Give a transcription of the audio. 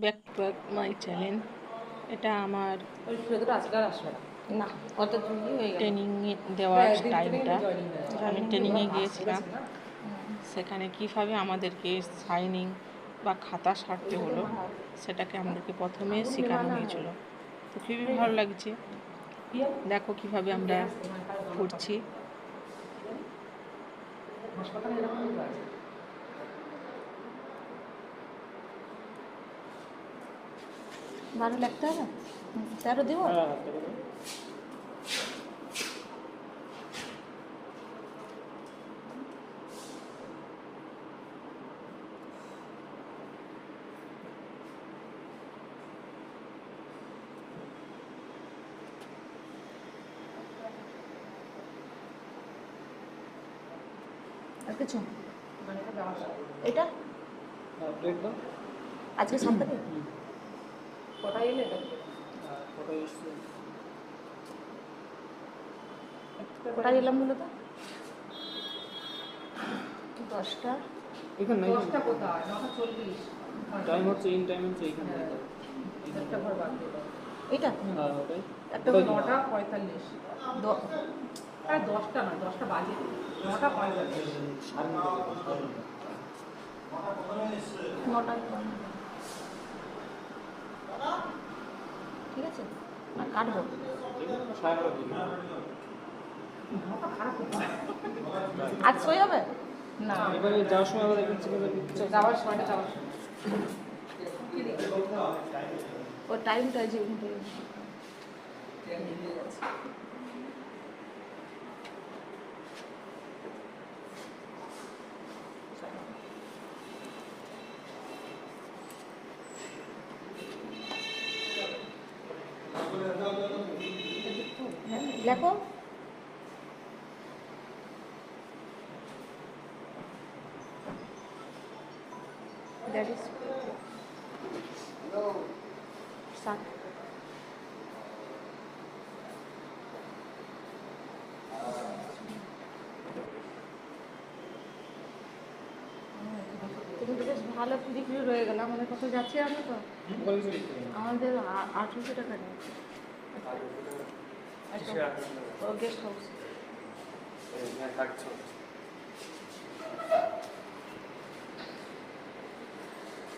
Back to back my channel এটা আমার চুরি হয়ে দেওয়ার হ্যাঁ, টাইমটা। আমি ট্রেনিংয়ে গিয়েছিলাম। সেখানে কীভাবে আমাদেরকে সাইনিং বা খাতা সারতে হলো সেটাকে আমাদেরকে প্রথমে শেখানো হয়েছিল। তো খুবই ভালো লাগছে। দেখো কীভাবে আমরা করছি। হাসপাতালে এরকম তো আছে। বারো লাগতে হবে হুম, তেরো দিব আর কিছু এটা আজকে সাত কটাই এসছে কোথায় এলাম মূলত দশটা। এখানে দশটা কোথায়? নটা চল্লিশ। টাইম হচ্ছে ইন টাইম হচ্ছে এইখানে একটা ঘর বাদ এটা হ্যাঁ একটা নটা পঁয়তাল্লিশ। দ- প্রায় দশটা না দশটা বাজে। নটা পঁয়তাল্লিশ। নটা। ঠিক আছে? আর কাটবো। আজ সই হবে? না। এবারে যাওয়ার সময় আবার যাওয়ার সময়টা যাওয়ার সময়। ও টাইমটা যে लेको ভালো ফ্রি রয়ে গেল। আমাদের কত যাচ্ছে আমরা তো? আমাদের আঠারোশো টাকা নেই। গেস্ট হাউস হ্যাঁ